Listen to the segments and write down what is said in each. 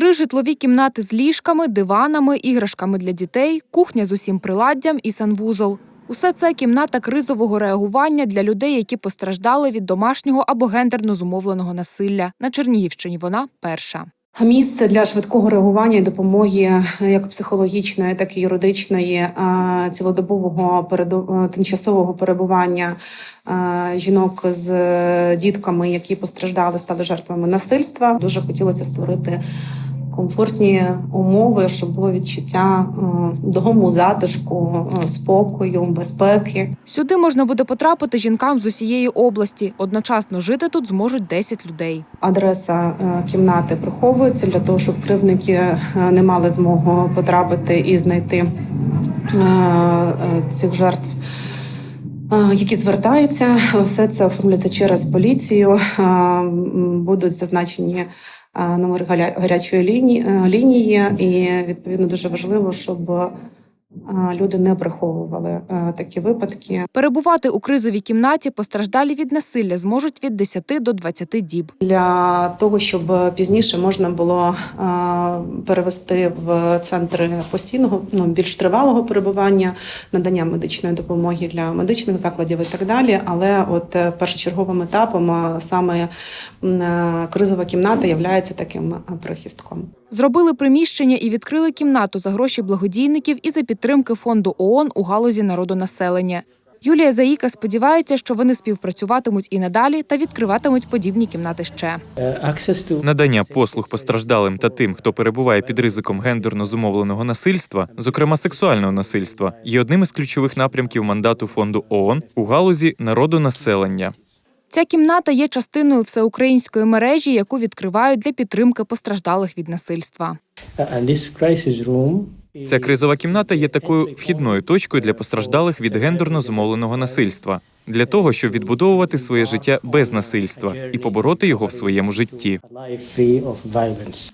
Три житлові кімнати з ліжками, диванами, іграшками для дітей, кухня з усім приладдям і санвузол. Усе це кімната кризового реагування для людей, які постраждали від домашнього або гендерно зумовленого насилля. На Чернігівщині вона перша. Місце для швидкого реагування і допомоги як психологічної, так і юридичної, цілодобового тимчасового перебування жінок з е, дітками, які постраждали, стали жертвами насильства. Дуже хотілося створити комфортні умови, щоб було відчуття е, дому, затишку, е, спокою, безпеки. Сюди можна буде потрапити жінкам з усієї області. Одночасно жити тут зможуть 10 людей. Адреса е, кімнати приховується для того, щоб кривдники е, не мали змогу потрапити і знайти цих жертв. Які звертаються, все це оформлюється через поліцію. Будуть зазначені е, номери гарячої лінії, е, і відповідно дуже важливо, щоб люди не приховували е, такі випадки. Перебувати у кризовій кімнаті постраждалі від насилля зможуть від 10 до 20 діб. для того, щоб пізніше можна було е, перевести в центри постійного, ну більш тривалого перебування, надання медичної допомоги для медичних закладів і так далі. Але от е, першочерговим етапом саме кризова кімната є таким прихистком. Зробили приміщення і відкрили кімнату за гроші благодійників і за підтримки фонду ООН у галузі народонаселення. Юлія Заїка сподівається, що вони співпрацюватимуть і надалі та відкриватимуть подібні кімнати ще. access Надання послуг постраждалим та тим, хто перебуває під ризиком гендерно зумовленого насильства, зокрема сексуального насильства, є одним із ключових напрямків мандату фонду ООН у галузі народонаселення. Ця кімната є частиною всеукраїнської мережі, яку відкривають для підтримки постраждалих від насильства. room Ця кризова кімната є такою вхідною точкою для постраждалих від гендерно зумовленого насильства, для того, щоб відбудовувати своє життя без насильства і побороти його в своєму житті.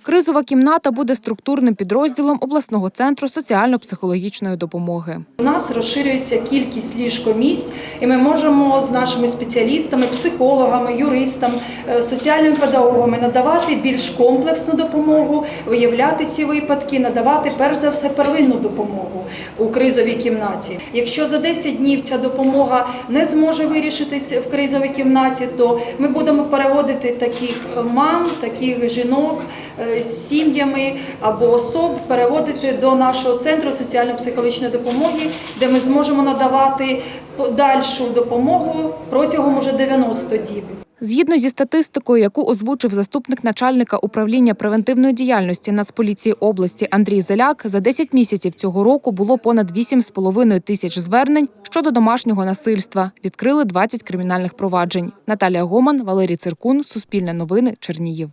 Кризова кімната буде структурним підрозділом обласного центру соціально-психологічної допомоги. У нас розширюється кількість ліжкомісць, і ми можемо з нашими спеціалістами, психологами, юристами, е, соціальними педагогами надавати більш комплексну допомогу, виявляти ці випадки, надавати перш за все первинну допомогу у кризовій кімнаті. Якщо за 10 днів ця допомога не зможе вирішитись в кризовій кімнаті, то ми будемо переводити таких мам, таких жінок е, з сім'ями або особ, переводити до нашого центру соціально-психологічної допомоги, де ми зможемо надавати подальшу допомогу протягом уже 90 діб. Згідно зі статистикою, яку озвучив заступник начальника управління превентивної діяльності Нацполіції області Андрій Зеляк, за 10 місяців цього року було понад 8,5 тисяч звернень щодо домашнього насильства. Відкрили 20 кримінальних проваджень. Наталія Гоман, Валерій Циркун, Суспільне новини, Чернігів.